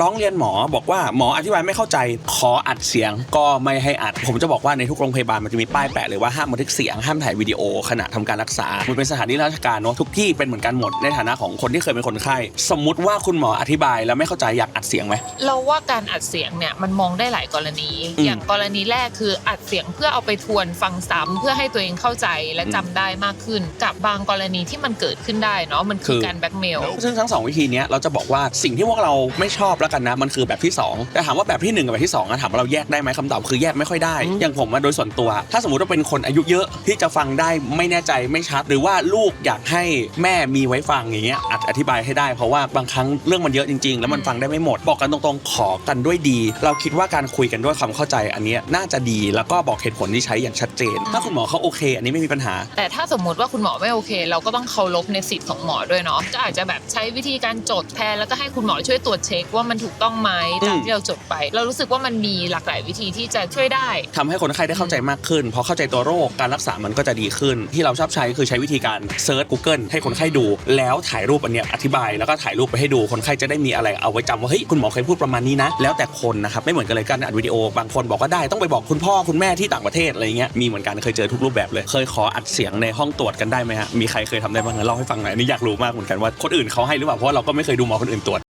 ร้องเรียนหมอบอกว่าหมออธิบายไม่เข้าใจขออัดเสียงก็ไม่ให้อัด ผมจะบอกว่าในทุกโรงพยาบาลมันจะมีป้ายแปะเลยว่าห้ามบันทึกเสียงห้ามถ่ายวิดีโอขณะทำการรักษามันเป็นสถานที่ราชการเนอะทุกที่เป็นเหมือนกันหมดในฐานะของคนที่เคยเป็นคนไข้สมมุติว่าคุณหมออธิบายแล้วไม่เข้าใจอยากอัดเสียงไหมเราว่าการอัดเสียงเนี่ยมันมองได้หลายกรณีอืมอย่างกรณีแรกคืออัดเสียงเพื่อเอาไปทวนฟังซ้ำเพื่อให้ตัวเองเข้าใจและอืมจำได้มากขึ้น กับบางกรณีที่มันเกิดขึ้นได้เนาะมันคือคือการแบล็กเมลซึ่งทั้งสองวิธีเนี้ยเราจะบอกว่าสิ่งที่พวกเราไม่ชอบแล้วกันนะมันคือแบบที่สองแต่ถามว่าแบบที่หนึ่งกับแบบที่สองอะถามว่าเราแยกได้ไหมคำตอบคือแยกไม่ค่อยได้ อย่างผมอะโดยส่วนตัว ถ้าสมมติว่าเป็นคนอายุเยอะที่จะฟังได้ไม่แน่ใจไม่ชัด หรือว่าลูกอยากให้แม่มีไว้ฟังอย่างเงี้ยอาจอธิบายให้ได้ เพราะว่าบางครั้งเรื่องมันเยอะจริงๆ แล้วมันฟังได้ไม่หมด บอกกันตรงๆ ขอกันด้วยดี เราคิดว่าการคุยกันด้วยความเข้าใจอันเนี้ยน่าจะดีแล้วก็บอกเหตุผลที่ใช้อย่างชัดเจน ถ้าคุณหมอเขาโอเค อันนี้ไม่มีปัญหา แต่ถ้าสมมุติว่าคุณหมอไม่โอเค เราก็ต้องเคารพในสิทธิ์ของหมอด้วยเนาะก็อาจจะแบบใช้วิธีการจดแทนแล้วก็ให้คุณหมอช่วยตรวจเช็คว่ามันถูกต้องไหมตามอืมที่เราจดไป เรารู้สึกว่ามันมีหลากหลายวิธีที่จะช่วยได้ทำให้คนไข้ได้เข้าใจมากขึ้นพอเข้าใจตัวโรคการรักษามันก็จะดีขึ้น ที่เราชอบใช้คือใช้วิธีการเซิร์ช Google ให้คนไข้ดู แล้วถ่ายรูปอันเนี้ยอธิบายแล้วก็ถ่ายรูปไปให้ดูคนไข้จะได้มีอะไรเอาไว้จำว่าเฮ้ยคุณหมอเคยพูดประมาณนี้นะ แล้วแต่คนนะครับไม่เหมือนกันเลยการอัดวิดีโอบางคนบอกว่าได้ต้องไปบอกคุณพ่อคุณแม่ที่ต่างประเทศอะไรเงี้ยมีเหมือนกันเคยเจอทุกรูปแบบเลย เคยขออัดเสียงในห้องตรวจกันได้ไหมฮะมีใครเคยทำได้บ้างเล่าให้ฟังหน่อยอันนี่อยากรู้มากเหมือนกันว่าคนอื่นเขาให้หรือเปล่าเพราะว่าเราก็ไม่เคยดูหมอคนอื่นตรวจ